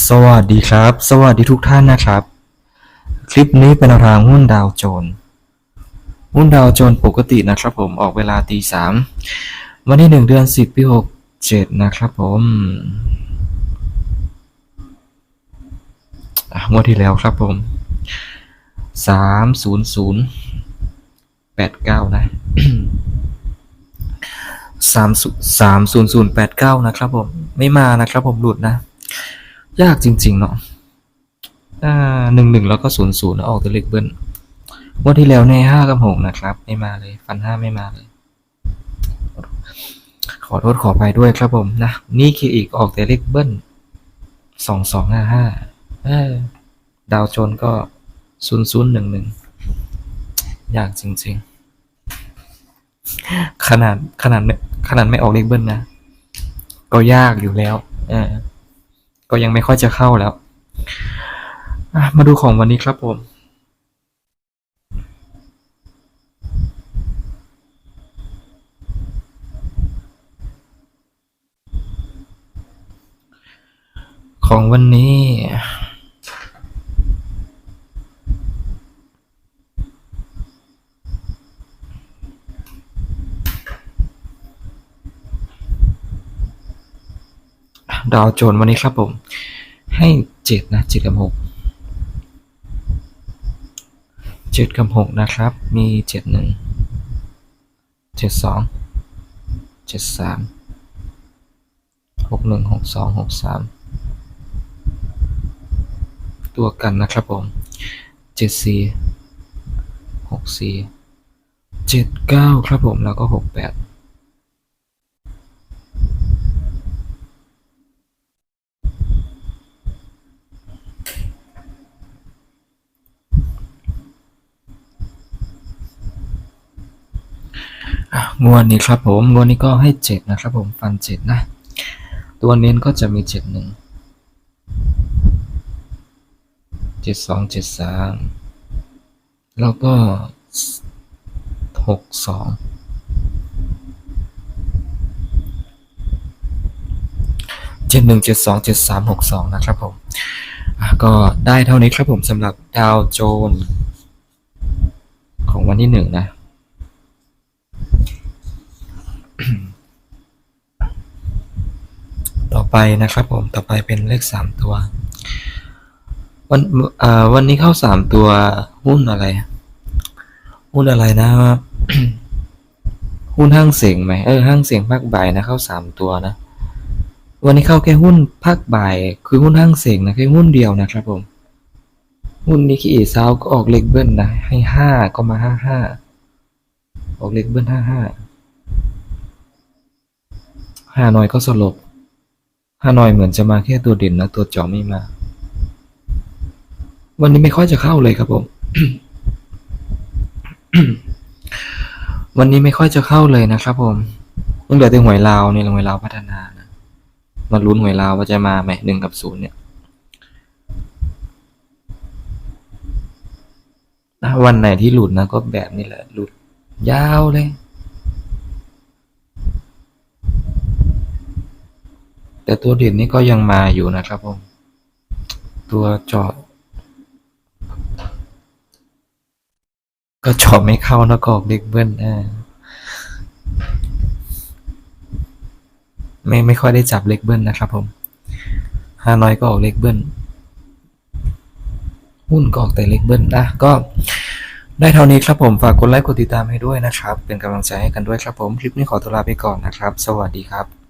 สวัสดีครับ สวัสดีทุกท่านนะครับ คลิปนี้เป็นทางหุ้นดาวโจน หุ้นดาวโจนปกตินะครับผมออกเวลาตีสามวันที่หนึ่งเดือนสิบปีหกเจ็ดนะครับผมงวดที่แล้วครับผมสามศูนย์ศูนย์แปดเก้านะสามสามศูนย์ศูนย์แปดเก้านะครับผมไม่มานะครับผมหลุดนะ ยากจริง ๆ เนาะอ่าหนึ่งหนึ่งแล้วก็ศูนย์ศูนย์ออกตัวเลขเบิ้ลวันที่แล้วในห้ากับหกนะครับ ไม่มาเลยฟันห้าไม่มาเลย ขอโทษขอไปด้วยครับผมนะ นี่คืออีกออกแต่เลขเบิ้ลสองสองห้าห้าดาวโจนก็ศูนย์ศูนย์หนึ่งหนึ่งยากจริง ๆ ขนาดขนาดขนาดไม่ออกเลขเบิ้ลนะ ก็ยากอยู่แล้ว เออ ก็ยังไม่ค่อยจะเข้าแล้ว มาดูของวันนี้ครับผมของวันนี้ ดาวโจนวันนี้ครับผม ให้เจ็ดนะเจ็ดกับหกเจ็ดกับหกนะครับ มีเจ็ดหนึ่งเจ็ดสองเจ็ดสามหกหนึ่งหกสองหกสามตัวกันนะครับผมเจ็ดสี่หกสี่เจ็ดเก้าครับผมแล้วก็หกแปด อะ งวดนี้ครับผมงวดนี้ก็ให้เจ็ดนะครับผมฟันเจ็ดนะ ตัวเน้นก็จะมีเจ็ดหนึ่งเจ็ดสองเจ็ดสามแล้วก็หกสองเจ็ดหนึ่งเจ็ดสองเจ็ดสามหกสองนะครับผมก็ได้เท่านี้ครับผมสำหรับดาวโจน ของวันที่หนึ่งนะ ต่อ ไปนะครับผมต่อไปเป็นเลขสามตัว วันอ่าวันนี้เข้าสามตัวหุ้นอะไร หุ้นอะไรนะหุ้นห้างเสียงไหมเออห้างเสียงภาคบ่ายนะเข้าสามตัวนะ วันนี้เข้าแค่หุ้นภาคบ่าย คือหุ้นห้างเสียงนะแค่หุ้นเดียวนะครับผมหุ้นนิกเกิซาวก็ออกเลขเบิ้ลนะ ให้ห้าก็มาห้าห้าออกเลขเบิ้ลห้าห้าฮานอยก็สลบ ฮานอยเหมือนจะมาแค่ตัวเด่นนะ ตัวเจาะไม่มา วันนี้ไม่ค่อยจะเข้าเลยครับผม วันนี้ไม่ค่อยจะเข้าเลยนะครับผมต้องเหลือแต่หวยลาวนี่ยหวยลาวพัฒนานะมาลุ้นหวยลาวว่าจะมาไหมหนึ่งกับศูนย์เนี่ยนะวันไหนที่หลุดนะก็แบบนี้แหละ หลุดยาวเลย แต่ตัวเด่นนี่ก็ยังมาอยู่นะครับผม ตัวจาะก็จาะไม่เข้านะกออกเด็กเบิ้ลอ่าไม่ไม่ค่อยได้จับเล็กเบิ้ลนะครับผมฮานอยก็ออกเล็กเบิ้ลหุ้นก็ออกแต่เล็กเบิ้ลนะก็ได้เท่านี้ครับผมฝากกดไลค์กดติดตามให้ด้วยนะครับ เป็นกำลังใจให้กันด้วยครับผม คลิปนี้ขอตัวลาไปก่อนนะครับ สวัสดีครับ